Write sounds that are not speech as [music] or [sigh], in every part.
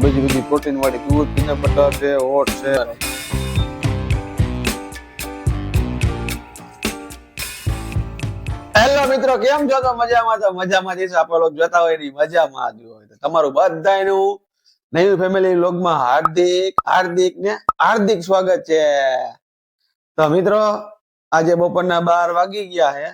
એમાં બધી બધી પ્રોટીન વાળી દૂધ પીનટ બટર છે ઓટ છે. હેલો મિત્રો, કેમ છો? તો મજામાં તો મજામાં જઈશ આપણે જોતા હોયની મજામાં જ હોય. તમારું બધાનું નયું ફેમિલી લોગમાં હાર્દિક હાર્દિક ને હાર્દિક સ્વાગત છે. તો મિત્રો, આજે બપોરના બાર વાગી ગયા છે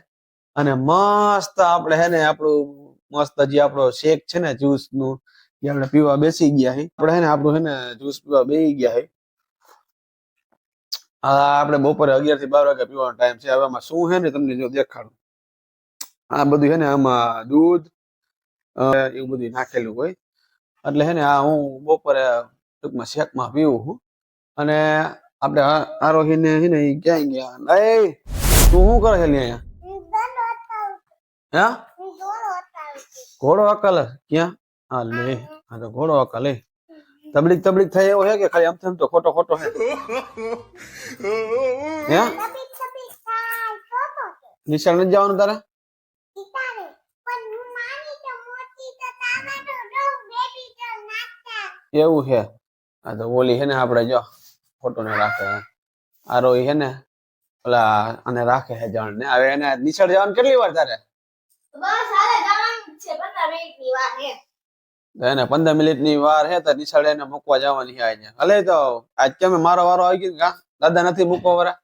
અને મસ્ત આપણે હે ને, આપણું મસ્ત જે આપણો શેક છે ને જ્યુસનું એ આપણે પીવા બેસી ગયા છે આપણે હે ને આપણું હે ને જ્યુસ પીવા બેસી ગયા છે આ આપણે બપોરે અગિયારથી બાર વાગે પીવાનો ટાઈમ છે. હવે આમાં શું છે ને તમને જો દેખાડું. આ બધું છે ને આમાં દૂધ એવું બધું નાખેલું હોય. એટલે છે ને આ હું બપોરે ટૂંકમાં શેકમાં પીવું છું. અને આપણે આરોહીને છે ને ક્યાંય ગયા? એ તું શું કરે છે અહીંયા? હે? ઘોડો અકલ ક્યાં? હા લે હા તો ઘોડો અકલ એ તબલીક તબલીક થાય એવો હે કે ખાલી આમ તેમ તો ખોટો ખોટો હે? હે? નિશાળ નથી જવાનું તારે? એવું છે આ તો ઓલી હે ને આપણે જો ફોટો ને રાખે આ રોઈ હે ને, ઓલા અને રાખે હે જણ ને હવે એને નિશાળ જવાનું કેટલી વાર તારે? તો એને પંદર મિનિટની વાર હે તો નિશાળે એને મૂકવા જવાની છે આજે. હલે તો આજ કેમ મારો વારો આવી ગયો કા દાદા નથી મૂકવા વાળા?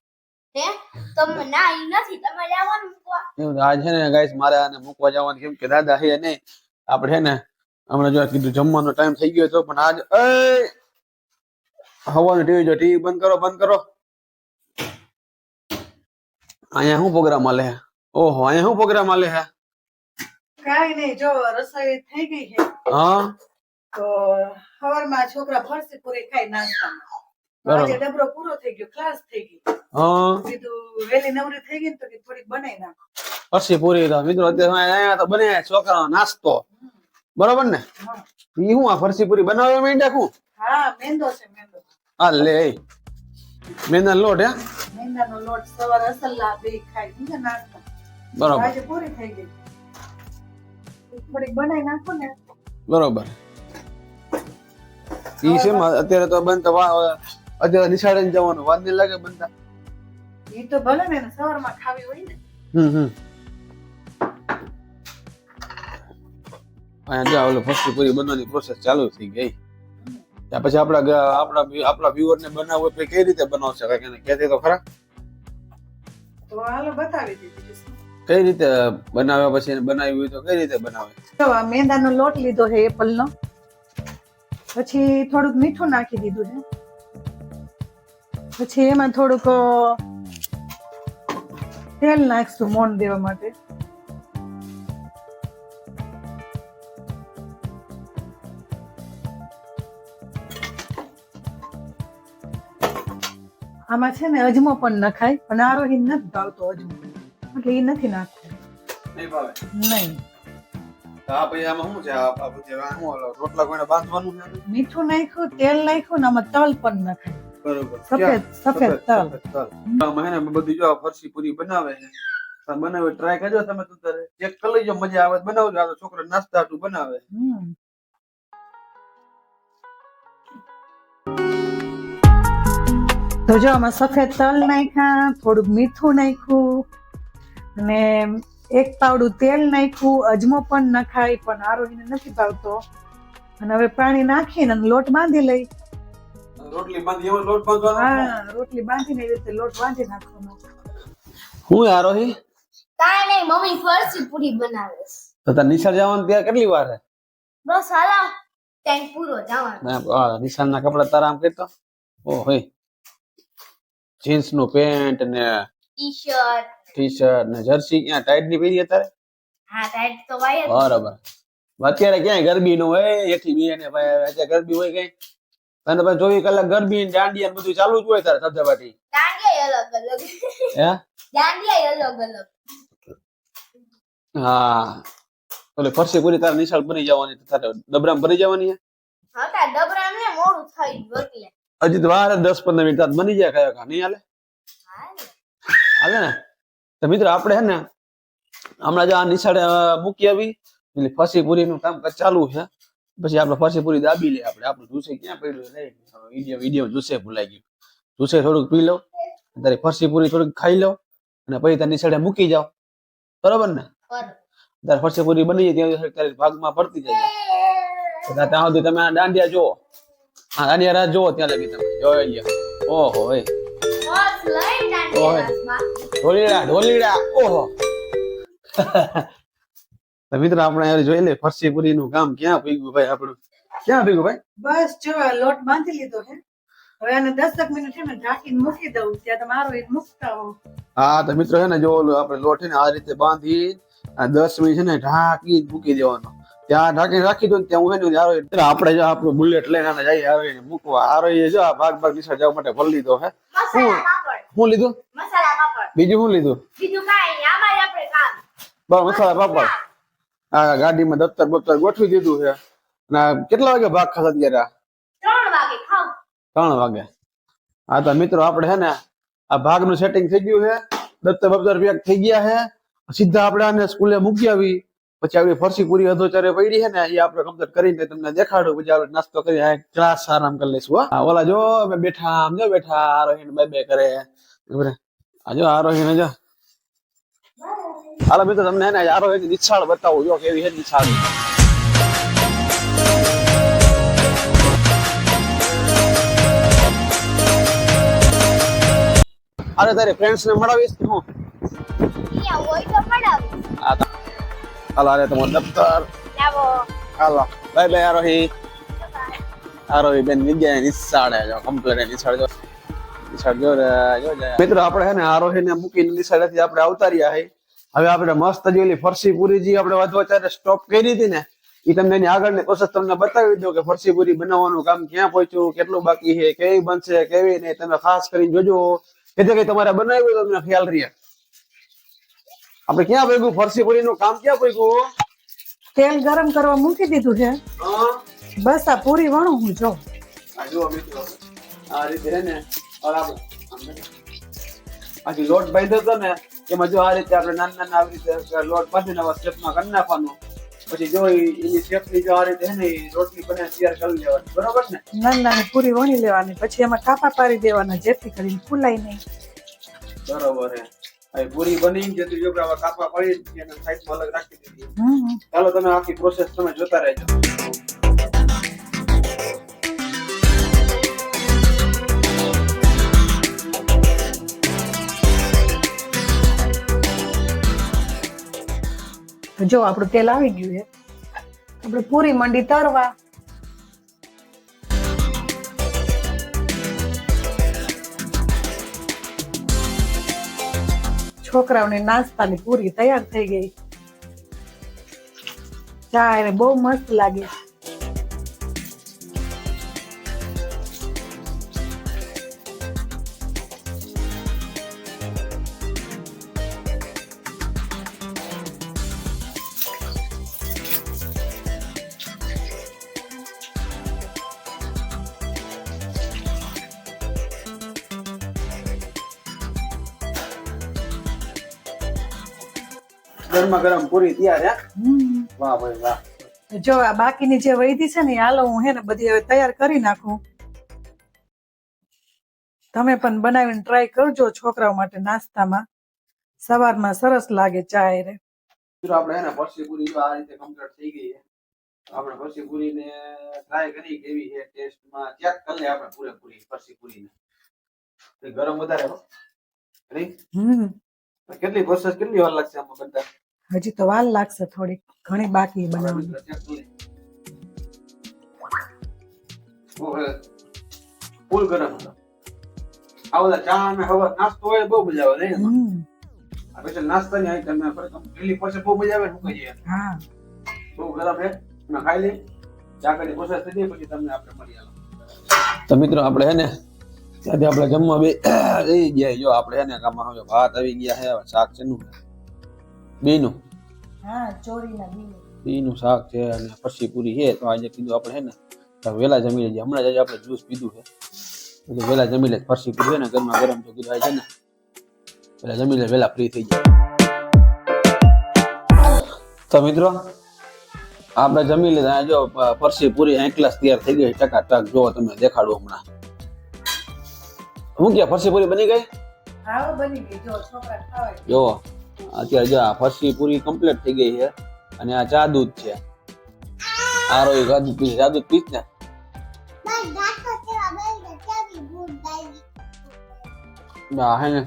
એવું આજ છે ને ગાઈસ મારે આને મૂકવા જવાનું કેમ કે દાદા હે નહીં આપણે હે ને હમણાં જો કીધું જમવાનો ટાઈમ થઈ ગયો હતો પણ આજ એ! હવાનું ટીવી જો ટીવી બંધ કરો બંધ કરો. અહીંયા શું પ્રોગ્રામ આલે ઓહો અહીંયા શું પ્રોગ્રામ આલે હે? કાંઈ નહીં જો રસોઈ થઈ ગઈ છે હા. તો સવારમાં છોકરા ફરસી પૂરી ખાઈ નાસ્તામાં. બરોબર. આજે ડબરો પૂરો થઈ ગયો ક્લાસ થઈ ગઈ. હા. કીધું વેલી નવરી થઈ ગઈ ને તો કીધું થોડીક બનાવી નાખો. પછી પૂરી તો મિત્રો અત્યારે અહીંયા તો બને છોકરાનો નાસ્તો. બરોબર ને? ઈ હું આ ફરસી પૂરી બનાવવા માંડ્યા હું હા મેંદો છે મેંદો. હા લે. મેંદા લોટ હે? મેંદાનો લોટ સવારે ખાઈ. નાસ્તા. બરોબર. આજે પૂરી થઈ ગઈ. થોડીક બનાવી નાખો ને. બરોબર. ઈ છે અત્યારે તો બનતા અત્યારે નિશાળે જવાનું વાર નહીં લાગે બનતા ઈ તો ભલે ને સવારમાં ખાવી હોય ને. હમ હમ. અહીંયા જો ઓલો ફરસી પૂરી બનવાની પ્રોસેસ ચાલુ થઈ ગઈ. ત્યાં પછી આપણા આપણા આપણા વ્યુઅર ને બનાવવું હોય કઈ રીતે બનાવશે? કાંઈક એને કહેતી તો ખરા. તો હાલો બતાવી દીધી બીજું શું. કઈ રીતે બનાવ્યા પછી એને બનાવી હોય તો કઈ રીતે બનાવે? મેંદાનો લોટ લીધો છે એપલનો. પછી થોડુંક મીઠું નાખી દીધું છે. પછી એમાં થોડુંક તેલ નાખશું મોણ દેવા માટે. આમાં છે ને અજમો પણ નખાય, પણ આરોહી નથી ભાવતો અજમો. એટલે એ નથી નાખવું. નહીં ભાવે? નહીં. હા ભાઈ આમાં શું છે? આ આ બધી આ શું ઓલો રોટલા કોઈને બાંધવાનું છે? મીઠું નાખ્યું તેલ નાખ્યું ને આમાં તલ પણ નખાય. બરોબર. સફેદ સફેદ તલ. આમાં બધી જો ફરસી પૂરી બનાવે છે. બનાવે ટ્રાય કરજો તમે તો તારે ચેક કરી લેજો મજા આવે બનાવજો. આ તો છોકરા નાસ્તા હાટું બનાવે. તો જો આમાં સફેદ તલ નાખ્યા થોડુંક મીઠું નાખ્યું અને એક પાવડું તેલ નાખ્યું અજમો પણ નખાય પણ આરોહીને નથી ભાવતો. અને હવે પાણી નાખીને લોટ બાંધી લઈ. રોટલી બાંધી એવો લોટ બાંધવાનો? હા રોટલી બાંધીને એવી રીતે લોટ બાંધી નાખવાનો. હું આરોહી? કાઈ નહીં મમ્મી ફરસી પૂરી બનાવે તો તાર નિશાળ જવાનું ત્યાં કેટલી વાર છે બસ હાલા ટાઈમ પૂરો જવાનો. હા નિશાળ ના કપડા તારા આમ કરતો ઓ હોય જીન્સનું પેન્ટ ને ટી શર્ટ ટી શર્ટ ને જર્સી ક્યાં ટાઈટની પહેરી અત્યારે? હા ટાઈટ તો વાય બરાબર. અત્યારે ક્યાંય ગરબી નું હોય? એથી બી ને ભાઈ અત્યારે ગરબી હોય કઈ અને ભાઈ ચોવીસ કલાક ગરબી ને દાંડિયા ને બધું ચાલુ જ હોય તારે ધબધબાટી દાંડિયા અલગ અલગ. હે? દાંડિયા અલગ અલગ. હા. ઓલે ફરસી પૂરી તારે નિશાળ બની જવાની તારે ડબરામ ભરી જવાની હા? તાર ડબરામ ને મોડું થઈ ગયું એટલે. હજી તો વાર દસ પંદર મિનિટ તાર બની જાય કયો કા નહીં હાલે. હાલે ને? તો મિત્ર, આપણે હે ને હમણાં જો આ નિશાળે મૂકી આવી. એટલે ફસીપુરી નું કામ ચાલુ છે. પછી આપણે ફસીપુરી દાબી લે આપણે. આપણું જુસે ક્યાં પડ્યું રે વીડિયો વીડિયો જુસે ભૂલાઈ ગયું. જુસે થોડુંક પી લો. તારી ફસીપુરી થોડુંક ખાઈ લો. અને પછી તારી નિશાળે મૂકી જાઓ. બરોબર ને. તારે ફસીપુરી બની જાય ત્યાં તારી ભાગમાં પડતી જાય. ત્યાં સુધી તમે આ દાંડિયા જુઓ. હા દાંડિયા રાહ જુઓ ત્યાં લગી તમે. જોઈ લ્યો ઓહો ઓય. ઢોલીડા ઢોલીડા ઓહો. [laughs] તો મિત્રો આપણે જોઈ લે ફરસીપુરી નું કામ ક્યાં ભીગું ભાઈ આપણું. ક્યાં ભીગું ભાઈ? બસ જો લોટ બાંધી લીધો છે. હવે આને દસક મિનિટ છે ને ઢાંકીને મૂકી દઉં. ત્યાં તમારો એ મૂકતા હો. હા તો મિત્રો છે ને જો ઓલું આપણે લોટ છે ને આ રીતે બાંધી આ દસ મિનિટ છે ને ઢાંકી મૂકી દેવાનો. ત્યાં ઢાંકી રાખી દો ત્યાં હું છે ને હારો આપણે જો આપણું બુલેટ લઈને આને જઈએ હારો મૂકવા. હારો જો આ ભાગ ભાગ નિશાળ જવા માટે ભરી લીધો હે. શું લીધું? મસાલા પાપડ. બીજું શું લીધું? બીજું કાઈ નહીં આમાં આપણે કામ. બરાબર મસાલા પાપડ. આ ગાડીમાં દફતર બફતર ગોઠવી દીધું છે. અને કેટલા વાગે ભાગ ખાતા ત્યારે ત્રણ વાગે ખાવ. ત્રણ વાગે. હા તો મિત્રો આપણે છે ને આ ભાગનું સેટિંગ થઈ ગયું છે. દફતર બફતર પેક થઈ ગયા છે. સીધા આપણે આને સ્કૂલે મૂકી આવી. પછી આપણી ફરસી પૂરી અધોચારે પડી છે ને એ આપણે કમ્પ્લીટ કરીને તમને દેખાડું. પછી આપણે નાસ્તો કરી ક્લાસ આરામ કરી લઈશું હો. ઓલા જો અમે બેઠા આમ જો બેઠા આરોહીને બે બે કરે. આ જો આરોહીને જો. હાલો મિત્રો તમને એને ને આરોહી નિશાળ બતાવું. જો કેવી છે નિશાળ અરે તારે ફ્રેન્ડ્સ ને મળાવીશ હું? હોય તો અરે તમારું દફતર લાવો હાલો બાય બાય આરોહી આરોહી બેન વિદ્યા નિશાળે જો કમ્પ્લીટ નિશાળ જો નિશાળ જો જો જાય. આપણે હે ને આરોહી ને મૂકીને નિશાળેથી આપણે આવતા રહ્યા હે. હવે આપણે મસ્ત જે ઓલી ફરસી પૂરી જે આપણે વધવા ત્યારે સ્ટોપ કરી હતી ને એ તમને એની આગળની પ્રોસેસ તમને બતાવી દો કે ફરસી પૂરી બનાવવાનું કામ ક્યાં પહોંચ્યું કેટલું બાકી છે કેવી બનશે કેવી નહીં તમે ખાસ કરીને જોજો. કે જે કઈ તમારે બનાવ્યું તમને ખ્યાલ રહે. આપણે ક્યાં ભેગું? ફરસી પૂરી નું કામ ક્યાં ભેગું? તેલ ગરમ કરવા મૂકી દીધું છે. બસ આ પૂરી વણું હું જો. આ રીતે ને બરાબર. આજી લોટ બાંધ્યો હતો ને એમાં જો આ રીતે આપણે નાના નાના આવી રીતે લોટ બાંધીને આવા સ્ટેપમાં કરી નાખવાનું. પછી જો એની શેપની જો આ રીતે હે ને રોટલી બને તૈયાર કરી લેવાની. બરોબર ને? નાની નાની પૂરી વણી લેવાની પછી એમાં કાપા પાડી દેવાના જેથી કરીને ફૂલાય નહીં. બરોબર હે પૂરી બની જતી તો આપણે આવા કાપા પડી એને સાઈડમાં અલગ રાખી દીધી. ચાલો તમે આખી પ્રોસેસ તમે જોતા રહેજો. જો આપણું તેલ આવી ગયું છે. આપણે પૂરી મંડી તરવા. છોકરાઓને નાસ્તાની પૂરી તૈયાર થઈ ગઈ. ચા એને બહુ મસ્ત લાગે. ગરમા ગરમ પૂરી તૈયાર હે? વાહ ભાઈ વાહ. જો આ બાકીની જે વૈધી છે ને હાલો હું હે ને બધી હવે તૈયાર કરી નાખું. તમે પણ બનાવીને ટ્રાય કરજો છોકરાઓ માટે નાસ્તામાં. સવારમાં સરસ લાગે ચા રે. આપણે હે ને ફરસી પૂરી જો આ રીતે કમ્પ્લીટ થઈ ગઈ છે આપણે ફરસી પૂરીને ટ્રાય કરી કેવી છે ટેસ્ટમાં ચેક કરી લે આપણે પૂરેપૂરી ફરસી પૂરીને ગરમ વધારે હો? હમ. કેટલી પ્રોસેસ કેટલી વાર લાગશે આમાં બધા હજી તો વાર લાગશે થોડીક. ઘણી બાકી બનાવવાની. ફૂલ ગરમ ચા અને હવે નાસ્તો હોય બહુ મજા આવે? હમ. આ પછી આઈટમ ને પેલી પાસે બહુ મજા આવે ને હા. બહુ ગરમ છે. ખાઈ લઈ ચા કરી પ્રોસેસ થઈ જાય પછી તમને આપણે મળી આવે તો મિત્રો આપણે હે ને ત્યાંથી આપણે જમવા બે જઈ ગયા જો આપણે હે ને કામમાં હવે ભાત આવી ગયા છે. હવે શાક છે નું. બેનું? હા ચોરીના બીનું. બેનું શાક છે અને પછી પૂરી છે. તો આજે કીધું આપણે હે ને વેલા જમી લેજે હમણાં જ આજે આપણે જ્યુસ પીધું છે. એટલે વેલા જમી લે ફરસી પૂરી ને ગરમા ગરમ તો કીધું છે ને. વહેલા જમી લે વેલા ફ્રી થઈ જાય. તો મિત્રો આપણે જમી લીધા. જો પરસી પૂરી એકલાસ તૈયાર થઈ ગઈ ટકા ટક જો તમે દેખાડું હમણાં. હું કે પરસી પૂરી બની ગઈ? હા બની ગઈ. જો છોકરા ખાવાય જો અત્યારે જો આ ફરસી પૂરી કમ્પ્લીટ થઈ ગઈ છે અને આ ચા દૂધ છે. આરો એક દૂધ પીસ ચા દૂધ પીસ ને? ના હે ને?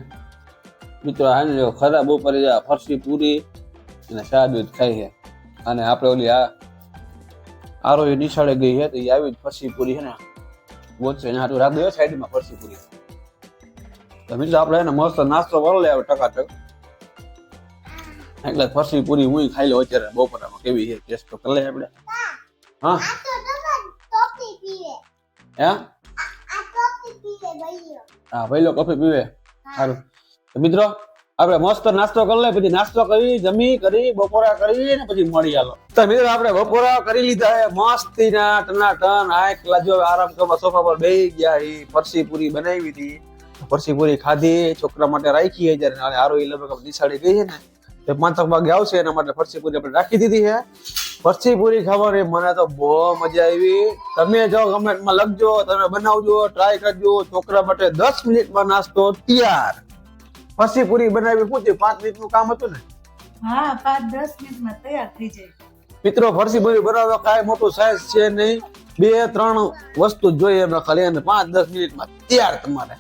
મિત્રો હે ને ખરાબ ઉપર જા ફરસી પૂરી અને ચા દૂધ ખાઈ છે. અને આપણે ઓલી આ આરો એ નિશાળે ગઈ છે તો એ આવી જ ફરસી પૂરી છે ને. ગોતશે ને હાટું રાખી દો સાઈડમાં ફરસી પૂરી. તો મિત્રો આપણે એને મસ્ત નાસ્તો કરી લે આવે ટકાટક. એટલે ફરસી પૂરી હું ખાઈ લો અત્યારે બપોરામાં. કેવી છે? ટેસ્ટ તો કરી આપણે. હા. હે? હા? ભાઈ લો કોફી પીવે. સારું. તો મિત્રો આપણે મસ્ત નાસ્તો કરી લે પછી નાસ્તો કરી જમી કરી બપોરા કરી ને પછી મળી આલો તો મિત્રો આપણે બપોરા કરી લીધા છે. મસ્તી ના ટના ટન આંખ લાજો આરામ કરવા સોફા પર બેસી ગયા એ ફરસી પૂરી બનાવી હતી. ફરસી પૂરી ખાધી. છોકરા માટે રાખી છે જ્યારે. હારો એ લગભગ નિશાળી ગઈ છે ને. તે પાંચક વાગે આવશે એના માટે ફરસી પૂરી આપણે રાખી દીધી છે. ફરસી પૂરી ખાવાની મને તો બહુ મજા આવી. તમે જો કમેન્ટમાં લખજો તમે બનાવજો ટ્રાય કરજો. છોકરા માટે દસ મિનિટમાં નાસ્તો તૈયાર. ફરસી પૂરી બનાવી પૂછી પાંચ મિનિટનું કામ હતું ને? હા પાંચ દસ મિનિટમાં તૈયાર થઈ જાય. મિત્રો ફરસી પૂરી બનાવવા કાંઈ મોટું સાઇઝ છે નહીં. બે ત્રણ વસ્તુ જોઈએ એમને ખાલી અને પાંચ દસ મિનિટમાં તૈયાર તમારે.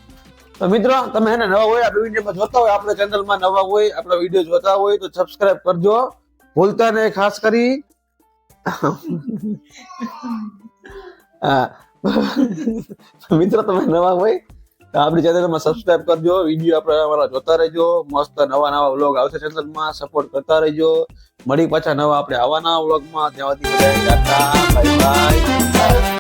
તો મિત્રો, તમે એને નવા હોય આપણે વિડીયોમાં જોતા હોય, આપણે ચેનલમાં નવા હોય, આપણા વીડિયો જોતા હોય, તો સબસ્ક્રાઇબ કરજો. ભૂલતા ને ખાસ કરી. [laughs] [laughs] મિત્રો, તમે નવા હોય, તો આપણી ચેનલમાં સબસ્ક્રાઇબ કરજો. વીડિયો આપણે અમારા જોતા રહેજો. મસ્ત નવા નવા વ્લોગ આવશે ચેનલમાં. સપોર્ટ કરતા રહેજો. મળી પાછા નવા આપણે આવવાના વ્લોગમાં. ત્યાં સુધી બાય બાય